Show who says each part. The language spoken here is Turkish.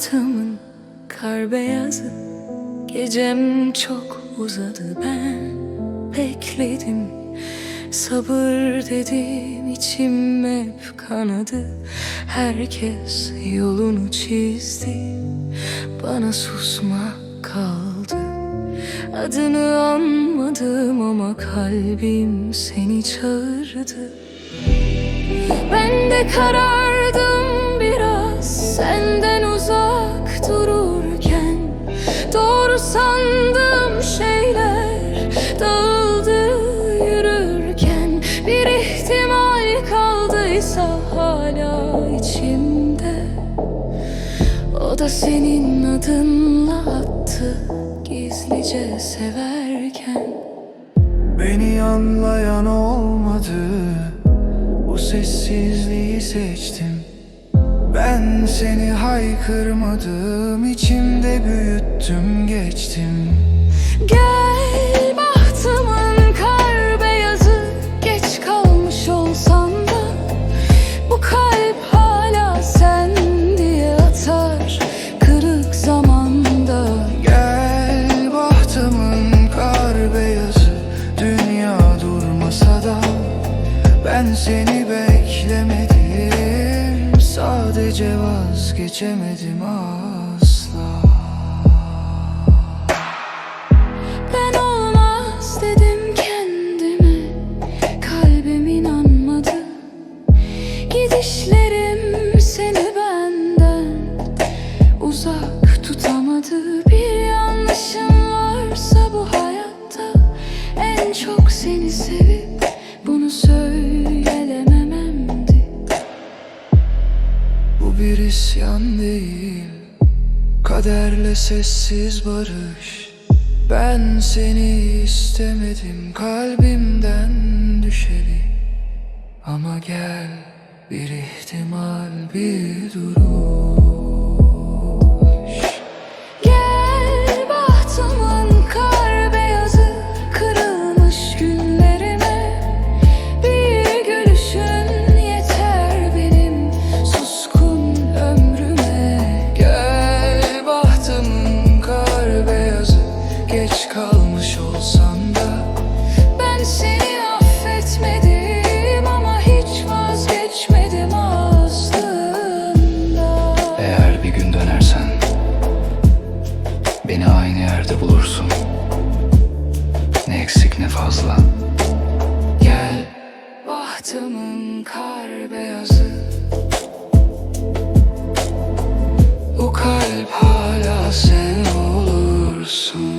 Speaker 1: bahtımın kar beyazı. Gecem çok uzadı ben bekledim. Sabır dedim içim hep kanadı. Herkes yolunu çizdi. Bana susmak kaldı. Adını anmadım ama kalbim seni çağırdı. Ben de karardım Sandığım şeyler dağıldı yürürken. Bir ihtimal kaldıysa hala içimde. O da senin adınla attı gizlice severken.
Speaker 2: Beni anlayan olmadı. Bu sessizliği seçtim Ben seni haykırmadım içimde büyüttüm geçtim.
Speaker 1: Gel bahtımın kar beyazı Geç kalmış olsam da Bu kalp hala sen diye atar Kırık zamanda.
Speaker 2: Gel bahtımın kar beyazı Dünya durmasa da Ben seni beklemedim Sadece vazgeçemedim asla.
Speaker 1: Ben olmaz dedim kendime Kalbim inanmadı. Gidişlerim seni benden Uzak tutamadı. Bir yanlışım varsa bu hayatta En çok seni sevip
Speaker 2: isyan değil Kaderle sessiz barış. Ben seni istemedim Kalbimden düşeri. Ama gel bir ihtimal bir duruş aynı yerde bulursun. Ne eksik ne fazla. Gel.
Speaker 1: Bahtımın kar beyazı.
Speaker 2: Bu kalp hala sen olursun